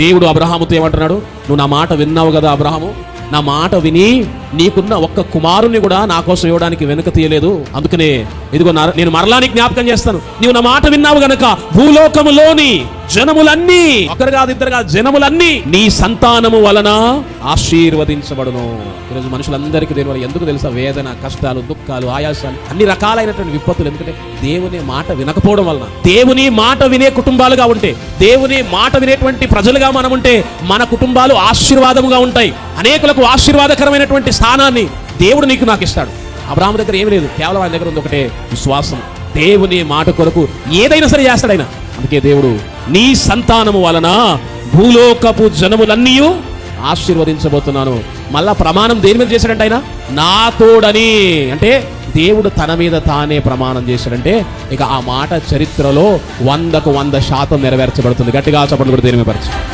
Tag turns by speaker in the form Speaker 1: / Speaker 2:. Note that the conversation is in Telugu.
Speaker 1: దేవుడు అబ్రహాముతో ఏమంటున్నాడు? నువ్వు నా మాట విన్నావు కదా అబ్రహాము? నా మాట విని నీకున్న ఒక్క కుమారుని కూడా నా కోసం ఇవ్వడానికి వెనుక తీయలేదు. అందుకనే ఇదిగో నేను మరలా నీకు జ్ఞాపకం చేస్తాను. నీవు నా మాట విన్నావు గనక భూలోకములోని జనములన్నీ ఒకరు కాదు ఇద్దరు కాదు జనములన్నీ నీ సంతానము వలన ఆశీర్వదించబడును. ఈరోజు మనుషులందరికీ దేని వల్ల ఎందుకు తెలుసా? వేదన కష్టాలు దుఃఖాలు ఆయాసాలు అన్ని రకాలైనటువంటి విపత్తులు ఎందుకంటే దేవుని మాట వినకపోవడం వలన దేవుని మాట వినే కుటుంబాలుగా ఉంటే దేవుని మాట వినేటువంటి ప్రజలుగా మనం ఉంటే మన కుటుంబాలు ఆశీర్వాదముగా ఉంటాయి. అనేకులకు ఆశీర్వాదకరమైనటువంటి స్థానాన్ని దేవుడు నీకు నాకు ఇస్తాడు. అబ్రాహ్మ దగ్గర ఏమీ లేదు. కేవలం ఆయన దగ్గర ఉంది ఒకటే విశ్వాసం. దేవుని మాట కొరకు ఏదైనా సరే చేస్తాడు ఆయన. అందుకే దేవుడు నీ సంతానము వలన భూలోకపు జనములన్నీ ఆశీర్వదించబోతున్నాను. మళ్ళా ప్రమాణం దేని మీద చేశాడంటే ఆయన? నా తోడని. అంటే దేవుడు తన మీద తానే ప్రమాణం చేశాడంటే ఇక ఆ మాట చరిత్రలో వందకు వంద శాతం నెరవేర్చబడుతుంది. గట్టిగా చెప్పండి కూడా దేని మీద పరిచయం